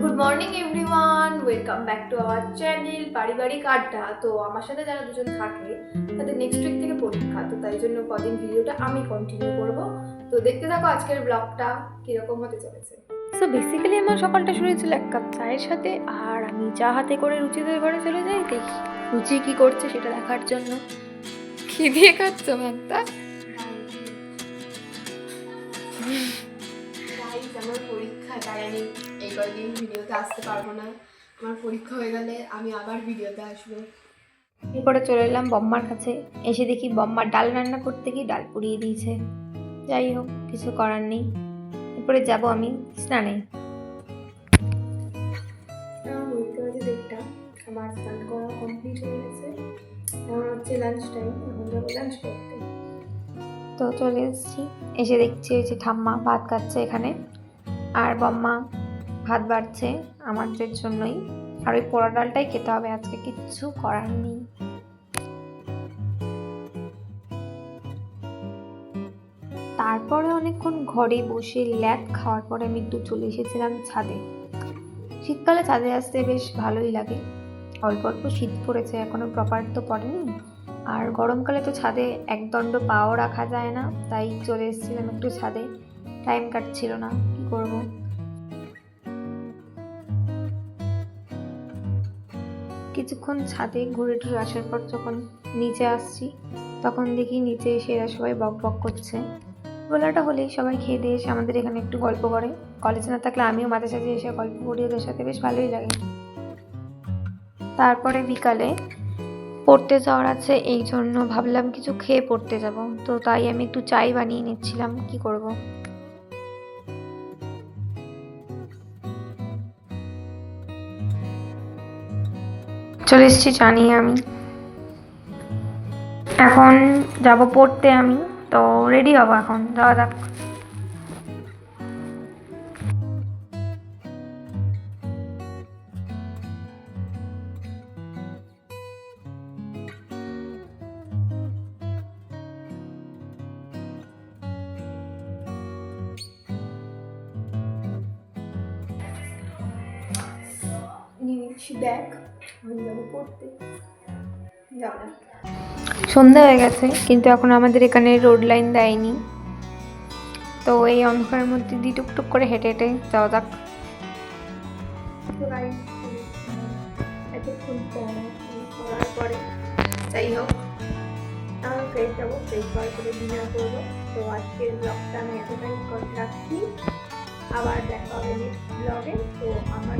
Good morning everyone welcome back to our channel পারিবারিক আড্ডা তো আমার সাথে যারা দুজন থাকে তাদের নেক্সট উইক থেকে পরীক্ষা তো তাই জন্য কদিন ভিডিওটা আমি কন্টিনিউ করব। তো দেখতে থাকো আজকের ব্লগটা কীরকম হতে চলেছে। সো বেসিক্যালি আমার সকালটা শুরু হয়েছিল এক কাপ চায়ের সাথে আর আমি চা হাতে করে রুচিদের ঘরে চলে যাই দেখি রুচি কি করছে সেটা দেখার জন্য। কি দিয়ে খাচ্ছ একটা আমি এই কয়েকদিন ভিডিওতে আসতে পারব না। আমার পরীক্ষা হয়ে গেলে আমি আবার ভিডিওতে আসব। এরপরে চলে এলাম বম্মার কাছে। এসে দেখি বম্মা ডাল রান্না করতে গিয়ে ডাল পুড়িয়ে দিয়েছে। যাই হোক কিছু করার নেই। এরপরে যাব আমি স্নানে। আমার স্নান করা কমপ্লিট হয়ে গেছে। এখন হচ্ছে লাঞ্চ টাইম এখন যাব লাঞ্চ করতে। তো চলে এসেছি। এসে দেখছি ওই যে ঠাম্মা ভাত খাচ্ছে এখানে। আর বম্মা, ভাত বাড়ছে আমাদের জন্যই। আর ওই পোড়া ডালটাই খেতে হবে, আজকে কিচ্ছু করার নেই। তারপরে অনেকক্ষণ ঘরে বসে ল্যাদ খাওয়ার পরে আমি একটু চলে এসেছিলাম ছাদে। শীতকালে ছাদে আসতে বেশ ভালোই লাগে। অল্প অল্প শীত পড়েছে, এখনও প্রপার তো পড়েনি। আর গরমকালে তো ছাদে একদণ্ড পাও রাখা যায় না, তাই চলে এসেছিলাম একটু ছাদে। টাইম কাটছিল না। করব। কিছুক্ষণ ছাদে ঘুরে টুরে আসার পর যখন নিচে আসছি, তখন দেখি নিচে এসে এরা সবাই বক বক করছে। বেলাটা হলেই সবাই খেয়ে দিয়ে এসে আমাদের এখানে একটু গল্প করে। কলেজে না থাকলে আমিও মাঝে সাঝে এসে গল্প করি, ওদের সাথে বেশ ভালোই লাগে। তারপরে বিকালে পড়তে যাওয়ার আছে, এই জন্য ভাবলাম কিছু খেয়ে পড়তে যাব। তো তাই আমি একটু চাই বানিয়ে নিচ্ছিলাম, কি করব? চলে এসেছি, জানি আমি। এখন যাব পড়তে আমি, তো রেডি হব এখন, যাওয়া যাক। নিয়ে নিচ্ছি সন্ধ্যা হয়ে গেছে কিন্তু এখন আমাদের এখানে রোড লাইন দেয়নি। তো এই অন্ধকারের মধ্যে দিয়ে টুকটুক করে হেঁটে হেঁটে যাওয়া যাক। যাই হোক ফ্রেশ যাব ফ্রেশ হওয়ার পরে ডিনার করব। তো আজকের ব্লগটা আমি এতটাই করে রাখছি। আবার দেখা হবে নেক্সট ব্লগে তো আমার